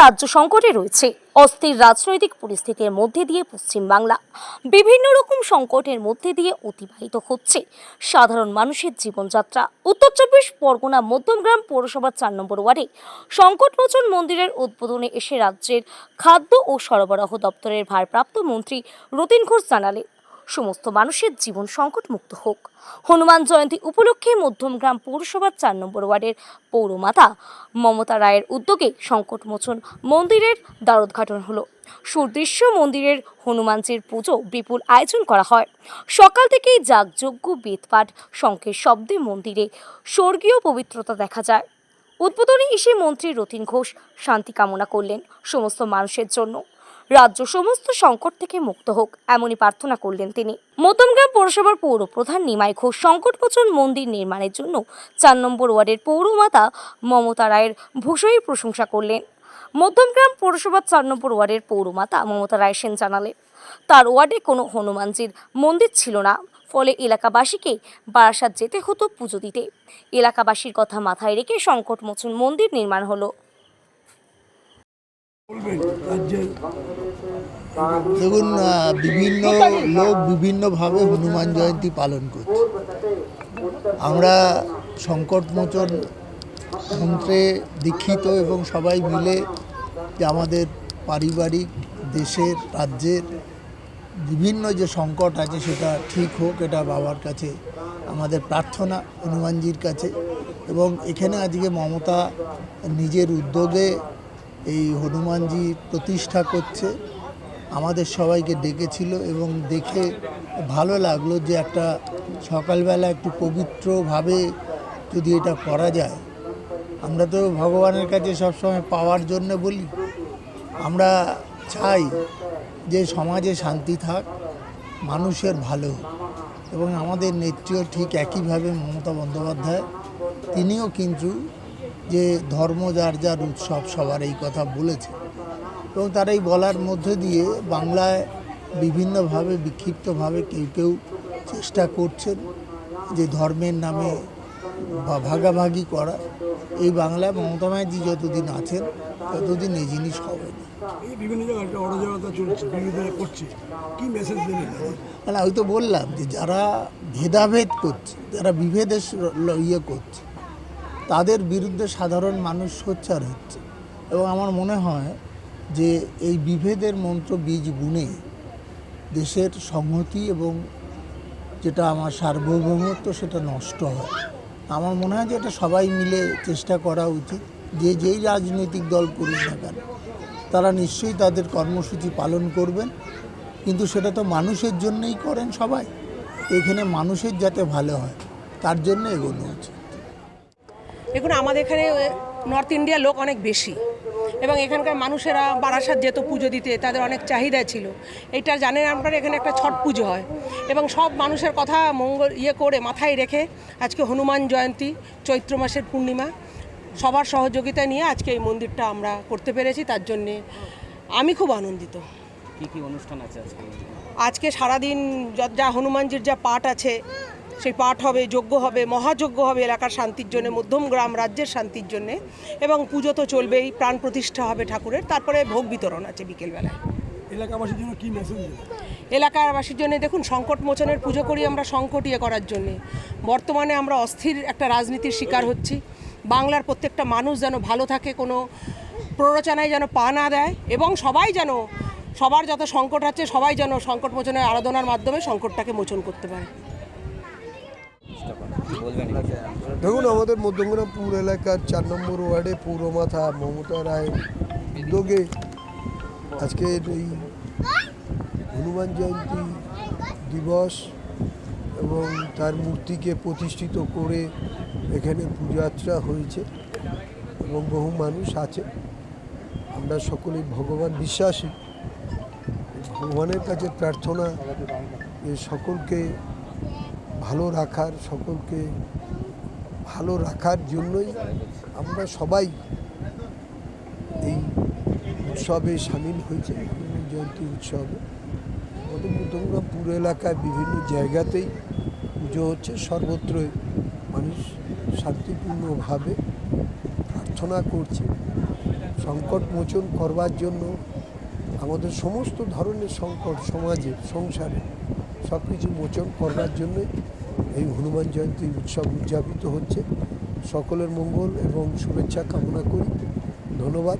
রাজ্য সংকটে রয়েছে। অস্থির রাজনৈতিক পরিস্থিতির মধ্যে দিয়ে পশ্চিমবাংলা বিভিন্ন রকম সংকটের মধ্যে দিয়ে অতিবাহিত হচ্ছে। সাধারণ মানুষের জীবনযাত্রা, উত্তর চব্বিশ পরগনা মধ্যমগ্রাম পৌরসভার চার নম্বর ওয়ার্ডে সংকটমোচন মন্দিরের উদ্বোধনে এসে রাজ্যের খাদ্য ও সরবরাহ দপ্তরের ভারপ্রাপ্ত মন্ত্রী রতিন ঘোষ জানালেন। সমস্ত মানুষের জীবন সংকট মুক্ত হোক। হনুমান জয়ন্তী উপলক্ষে মধ্যমগ্রাম পৌরসভার চার নম্বর ওয়ার্ডের পৌরমাতা মমতা রায়ের উদ্যোগে সংকটমোচন মন্দিরের দ্বারোদ্ঘাটন হলো। সুদৃশ্য মন্দিরের হনুমানজির পুজো বিপুল আয়োজন করা হয়। সকাল থেকেই যাগযজ্ঞ, বেদপাঠ, শঙ্খের শব্দে মন্দিরে স্বর্গীয় পবিত্রতা দেখা যায়। উদ্বোধনে এসে মন্ত্রী রতিন ঘোষ শান্তি কামনা করলেন সমস্ত মানুষের জন্য। রাজ্য সমস্ত সংকট থেকে মুক্ত হোক, এমনই প্রার্থনা করলেন তিনি। মধ্যমগ্রাম পৌরসভার পৌর প্রধান নিমাই ঘোষ সংকটমোচন মন্দির নির্মাণের জন্য চার নম্বর ওয়ার্ডের পৌরমাতা মমতা রায়ের ভূষয়ী প্রশংসা করলেন। মধ্যমগ্রাম পৌরসভার চার নম্বর ওয়ার্ডের পৌরমাতা মমতা রায় সেন জানালেন, তার ওয়ার্ডে কোনো হনুমানজির মন্দির ছিল না, ফলে এলাকাবাসীকে বারাসাত যেতে হতো পুজো দিতে। এলাকাবাসীর কথা মাথায় রেখে সংকটমোচন মন্দির নির্মাণ হলো। দেখুন বিভিন্ন লোক বিভিন্নভাবে হনুমান জয়ন্তী পালন করছে। আমরা সংকটমোচন মন্ত্রে দীক্ষিত এবং সবাই মিলে যে আমাদের পারিবারিক, দেশের, রাজ্যের বিভিন্ন যে সংকট আছে সেটা ঠিক হোক, এটা বাবার কাছে, আমাদের প্রার্থনা হনুমানজির কাছে। এবং এখানে আজকে মমতা নিজের উদ্যোগে এই হনুমানজি প্রতিষ্ঠা করছে। আমাদের সবাইকে ডেকেছিল এবং দেখে ভালো লাগল যে একটা সকালবেলা একটু পবিত্রভাবে যদি এটা করা যায়। আমরা তো ভগবানের কাছে সবসময় পাওয়ার জন্য বলি। আমরা চাই যে সমাজে শান্তি থাক, মানুষের ভালো এবং আমাদের নেত্রীও ঠিক একইভাবে মমতা বন্দ্যোপাধ্যায়, তিনিও কিন্তু যে ধর্ম যার যার উৎসব সবার এই কথা বলেছে। এবং তার এই বলার মধ্যে দিয়ে বাংলায় বিভিন্নভাবে বিক্ষিপ্তভাবে কেউ কেউ চেষ্টা করছেন যে ধর্মের নামে বা ভাগাভাগি করা। এই বাংলায় মমতা ব্যানার্জি যতদিন আছেন ততদিন এই জিনিস হবে না। এই বিভিন্ন জায়গায় অরাজকতা চলছে করছে। কি মেসেজ দেবেন? মানে আমি তো বললাম যে যারা ভেদাভেদ করছে যারা বিভেদের ইয়ে করছে তাদের বিরুদ্ধে সাধারণ মানুষ সোচ্চার হচ্ছে। এবং আমার মনে হয় যে এই বিভেদের মন্ত্র বীজ বুনে দেশের সংহতি এবং যেটা আমার সার্বভৌমত্ব সেটা নষ্ট হয়। আমার মনে হয় যে এটা সবাই মিলে চেষ্টা করা উচিত। যে যেই রাজনৈতিক দল করুক না কেন, তারা নিশ্চয়ই তাদের কর্মসূচি পালন করবেন। কিন্তু সেটা তো মানুষের জন্যই করেন সবাই। এখানে মানুষের যাতে ভালো হয়, তার জন্য এগোনো উচিত। দেখুন আমাদের এখানে নর্থ ইন্ডিয়ার লোক অনেক বেশি। এবং এখানকার মানুষেরা বারাসাত যেত পুজো দিতে তাদের অনেক চাহিদা ছিল। এইটা জানেন আপনারা এখানে একটা ছট পুজো হয়। এবং সব মানুষের কথা মঙ্গল ইয়ে করে মাথায় রেখে আজকে হনুমান জয়ন্তী চৈত্র মাসের পূর্ণিমা সবার সহযোগিতা নিয়ে আজকে এই মন্দিরটা আমরা করতে পেরেছি তার জন্যে আমি খুব আনন্দিত। কি কি অনুষ্ঠান আছে আজকে? আজকে সারাদিন যা- যা হনুমানজির যা পাঠ আছে সেই পাঠ হবে যজ্ঞ হবে মহাযজ্ঞ হবে এলাকার শান্তির জন্য মধ্যম গ্রাম রাজ্যের শান্তির জন্য এবং পুজো তো চলবেই প্রাণ প্রতিষ্ঠা হবে ঠাকুরের তারপরে ভোগ বিতরণ আছে বিকেলবেলায়। এলাকাবাসীর জন্য কি মেসেজ এলাকাবাসীর জন্য দেখুন সংকট মোচনের পুজো করি আমরা সংকট ইয়ে করার জন্যে। বর্তমানে আমরা অস্থির একটা রাজনীতির শিকার হচ্ছি। বাংলার প্রত্যেকটা মানুষ যেন ভালো থাকে কোনো প্ররোচনায় যেন পা না দেয় এবং সবাই যেন সবার যত সংকট আছে সবাই যেন সংকট মোচনের আরাধনার মাধ্যমে সংকটটাকে মোচন করতে পারে। দেখুন, আমাদের মধ্যমগ্রাম পুর এলাকার চার নম্বর ওয়ার্ডে পৌরমাথা মমতা রায়ের উদ্যোগে আজকে এই হনুমান জয়ন্তী দিবস এবং তার মূর্তিকে প্রতিষ্ঠিত করে এখানে পূজার্চনা হয়েছে এবং বহু মানুষ আছে। আমরা সকলেই ভগবান বিশ্বাসী। ভগবানের কাছে প্রার্থনা, যে সকলকে ভালো রাখার, সকলকে ভালো রাখার জন্যই আমরা সবাই এই উৎসবে সামিল হয়েছে জয়ন্তী উৎসবে। আমাদের পুরো এলাকায় বিভিন্ন জায়গাতেই পুজো হচ্ছে সর্বত্রই মানুষ শান্তিপূর্ণভাবে প্রার্থনা করছে। সংকট মোচন করবার জন্য আমাদের সমস্ত ধরনের সংকট, সমাজে, সংসারে সব কিছু মোচন করবার জন্যই এই হনুমান জয়ন্তী উৎসব উদযাপিত হচ্ছে। সকলের মঙ্গল এবং শুভেচ্ছা কামনা করি। ধন্যবাদ।